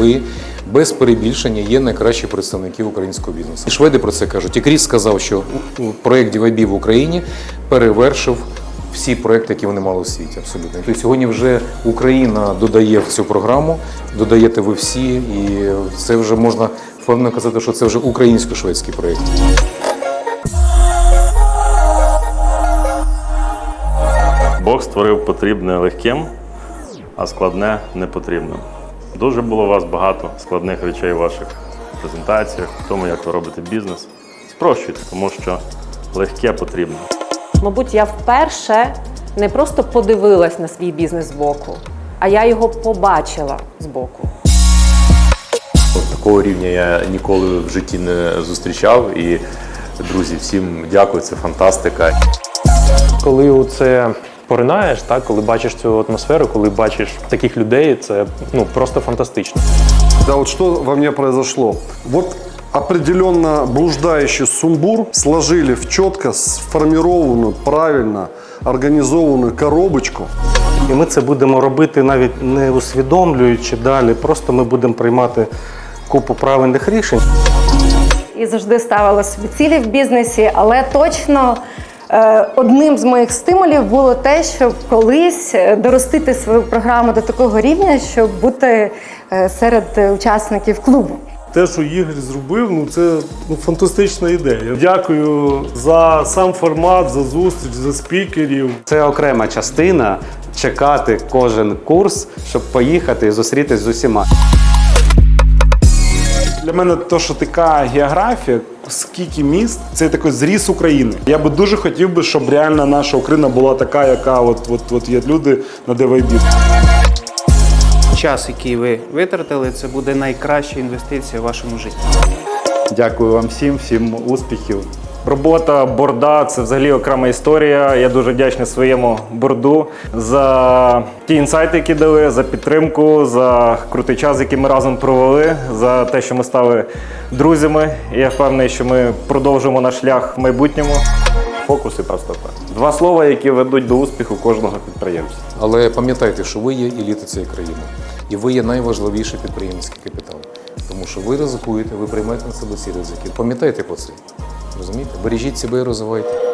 ви без перебільшення є найкращі представники українського бізнесу. І шведи про це кажуть. І Кріс сказав, що проект DYB в Україні перевершив всі проекти, які вони мали у світі. Абсолютно. Тобто сьогодні вже Україна додає в цю програму, додаєте ви всі, і це вже можна впевнено казати, що це вже українсько-шведський проєкт. Бог створив потрібне легким, а складне непотрібним. Дуже було у вас багато складних речей у ваших презентаціях, в тому, як ви робите бізнес. Спрощуйте, тому що легке потрібно. Мабуть, я вперше не просто подивилась на свій бізнес збоку, а я його побачила збоку. Такого рівня я ніколи в житті не зустрічав. І друзі, всім дякую, це фантастика. Коли у це поринаєш, так, коли бачиш цю атмосферу, коли бачиш таких людей, це ну просто фантастично. Да, вот что во мне произошло. Вот определенно блуждающий сумбур сложили в четко сформированную, правильно организованную коробочку. І ми це будемо робити навіть не усвідомлюючи далі. Просто ми будемо приймати купу правильних рішень. і завжди ставила собі цілі в бізнесі, але точно одним з моїх стимулів було те, щоб колись е, доростити свою програму до такого рівня, щоб бути е, серед е, учасників клубу. Те, що Ігор зробив, ну це ну, фантастична ідея. Дякую за сам формат, за зустріч, за спікерів. Це окрема частина чекати кожен курс, щоб поїхати і зустрітись з усіма. Для мене то, що така географія, скільки міст, це такий зріс України. Я би дуже хотів би, щоб реально наша Україна була така, яка от, от, от є люди на ДВБ. Час, який ви витратили, це буде найкраща інвестиція в вашому житті. Дякую вам всім, всім успіхів. Робота борда це взагалі окрема історія. Я дуже вдячний своєму борду за ті інсайти, які дали, за підтримку, за крутий час, який ми разом провели, за те, що ми стали друзями. І я впевнений, що ми продовжимо наш шлях в майбутньому. Фокус і простота. Два слова, які ведуть до успіху кожного підприємця. Але пам'ятайте, що ви є еліта цієї країни, і ви є найважливіший підприємницький капітал. Тому що ви ризикуєте, ви приймаєте на себе ці ризики. Пам'ятайте про це розумієте? Бережіть себе і розвивайте.